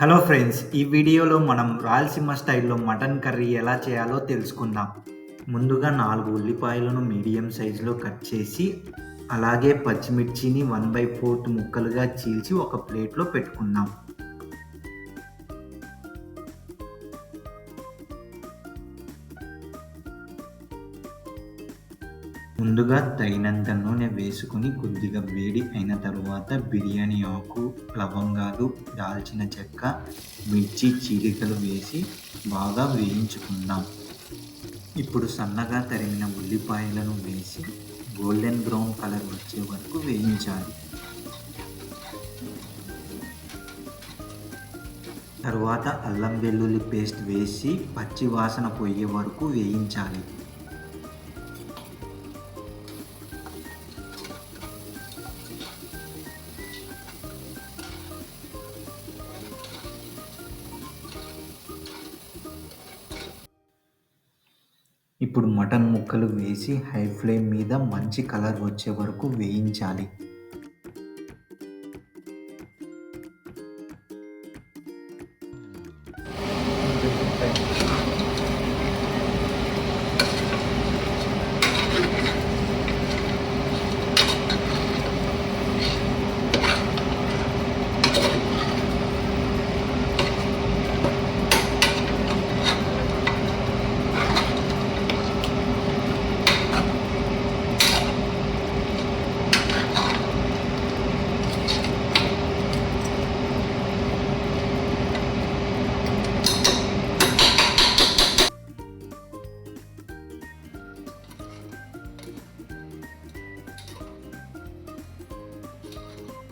Hello friends ఈ వీడియోలో మనం రాయలసీమ స్టైల్లో మటన్ కర్రీ ఎలా చేయాలో తెలుసుకుందాం. ముందుగా నాలుగు ఉల్లిపాయలను మీడియం సైజులో కట్ చేసి అలాగే పచ్చిమిర్చిని వన్ బై ఫోర్త్ ముక్కలుగా చీల్చి ఒక ప్లేట్లో పెట్టుకుందాం. ముందుగా తగినంత నూనె వేసుకుని కొద్దిగా వేడి అయిన తరువాత బిర్యానీ ఆకు లవంగాలు దాల్చిన చెక్క మిర్చి చీలికలు వేసి బాగా వేయించుకుందాం. ఇప్పుడు సన్నగా తరిమిన ఉల్లిపాయలను వేసి గోల్డెన్ బ్రౌన్ కలర్ వచ్చే వరకు వేయించాలి. తరువాత అల్లం వెల్లుల్లి పేస్ట్ వేసి పచ్చి వాసన పోయే వరకు వేయించాలి. ఇప్పుడు మటన్ ముక్కలు వేసి హై ఫ్లేమ్ మీద మంచి కలర్ వచ్చే వరకు వేయించాలి.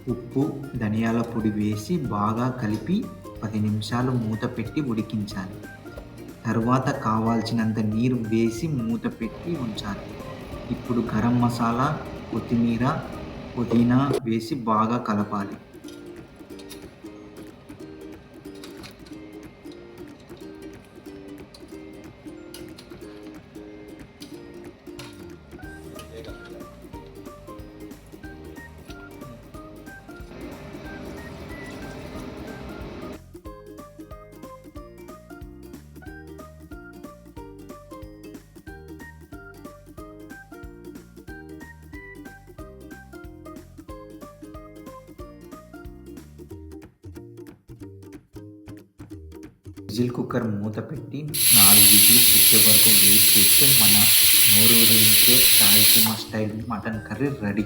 ఉప్పు ధనియాల పొడి వేసి బాగా కలిపి పది నిమిషాలు మూత పెట్టి ఉడికించాలి. తర్వాత కావాల్సినంత నీరు వేసి మూత పెట్టి ఉంచాలి. ఇప్పుడు గరం మసాలా కొత్తిమీర పుదీనా వేసి బాగా కలపాలి. విజిల్ కుక్కర్ మూత పెట్టి నాలుగు విజిల్స్ వచ్చే వరకు వెయిట్ చేస్తే మన నోరు ఊరించే మా స్టైల్ మటన్ కర్రీ రెడీ.